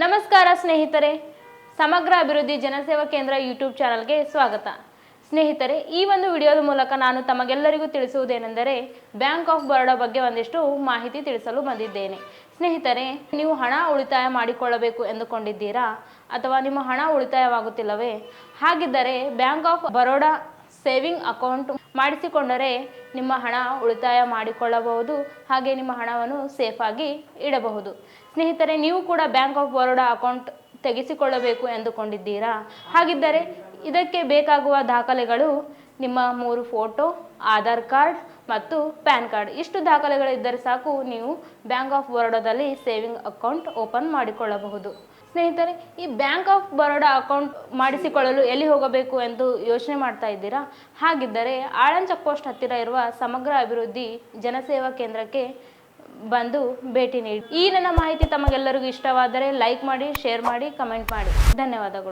ನಮಸ್ಕಾರ ಸ್ನೇಹಿತರೆ. ಸಮಗ್ರ ಅಭಿವೃದ್ಧಿ ಜನಸೇವಾ ಕೇಂದ್ರ ಯೂಟ್ಯೂಬ್ ಚಾನಲ್ಗೆ ಸ್ವಾಗತ. ಸ್ನೇಹಿತರೆ, ಈ ಒಂದು ವಿಡಿಯೋದ ಮೂಲಕ ನಾನು ತಮಗೆಲ್ಲರಿಗೂ ತಿಳಿಸುವುದೇನೆಂದರೆ ಬ್ಯಾಂಕ್ ಆಫ್ ಬರೋಡಾ ಬಗ್ಗೆ ಒಂದಿಷ್ಟು ಮಾಹಿತಿ ತಿಳಿಸಲು ಬಂದಿದ್ದೇನೆ. ಸ್ನೇಹಿತರೆ, ನೀವು ಹಣ ಉಳಿತಾಯ ಮಾಡಿಕೊಳ್ಳಬೇಕು ಎಂದುಕೊಂಡಿದ್ದೀರಾ? ಅಥವಾ ನಿಮ್ಮ ಹಣ ಉಳಿತಾಯವಾಗುತ್ತಿಲ್ಲವೇ? ಹಾಗಿದ್ದರೆ bank of Baroda saving account ಮಾಡಿಸಿಕೊಂಡರೆ ನಿಮ್ಮ ಹಣ ಉಳಿತಾಯ ಮಾಡಿಕೊಳ್ಳಬಹುದು, ಹಾಗೆ ನಿಮ್ಮ ಹಣವನ್ನು ಸೇಫಾಗಿ ಇಡಬಹುದು. ಸ್ನೇಹಿತರೆ, ನೀವು ಕೂಡ ಬ್ಯಾಂಕ್ ಆಫ್ ಬರೋಡಾ ಅಕೌಂಟ್ ತೆಗೆಸಿಕೊಳ್ಳಬೇಕು ಎಂದುಕೊಂಡಿದ್ದೀರಾ? ಹಾಗಿದ್ದರೆ ಇದಕ್ಕೆ ಬೇಕಾಗುವ ದಾಖಲೆಗಳು ನಿಮ್ಮ ಮೂರು ಫೋಟೋ, ಆಧಾರ್ ಕಾರ್ಡ್ ಮತ್ತು ಪ್ಯಾನ್ ಕಾರ್ಡ್. ಇಷ್ಟು ದಾಖಲೆಗಳಿದ್ದರೆ ಸಾಕು, ನೀವು ಬ್ಯಾಂಕ್ ಆಫ್ ಬರೋಡಾದಲ್ಲಿ ಸೇವಿಂಗ್ ಅಕೌಂಟ್ ಓಪನ್ ಮಾಡಿಕೊಳ್ಳಬಹುದು. ಸ್ನೇಹಿತರೆ, ಈ ಬ್ಯಾಂಕ್ ಆಫ್ ಬರೋಡಾ ಅಕೌಂಟ್ ಮಾಡಿಸಿಕೊಳ್ಳಲು ಎಲ್ಲಿ ಹೋಗಬೇಕು ಎಂದು ಯೋಚನೆ ಮಾಡ್ತಾ ಇದ್ದೀರಾ? ಹಾಗಿದ್ದರೆ ಆಳನ್ ಚೆಕ್ ಪೋಸ್ಟ್ ಹತ್ತಿರ ಇರುವ ಸಮಗ್ರ ಅಭಿವೃದ್ಧಿ ಜನಸೇವಾ ಕೇಂದ್ರಕ್ಕೆ ಬಂದು ಭೇಟಿ ನೀಡಿ. ಈ ನನ್ನ ಮಾಹಿತಿ ತಮಗೆಲ್ಲರಿಗೂ ಇಷ್ಟವಾದರೆ ಲೈಕ್ ಮಾಡಿ, ಶೇರ್ ಮಾಡಿ, ಕಮೆಂಟ್ ಮಾಡಿ. ಧನ್ಯವಾದಗಳು.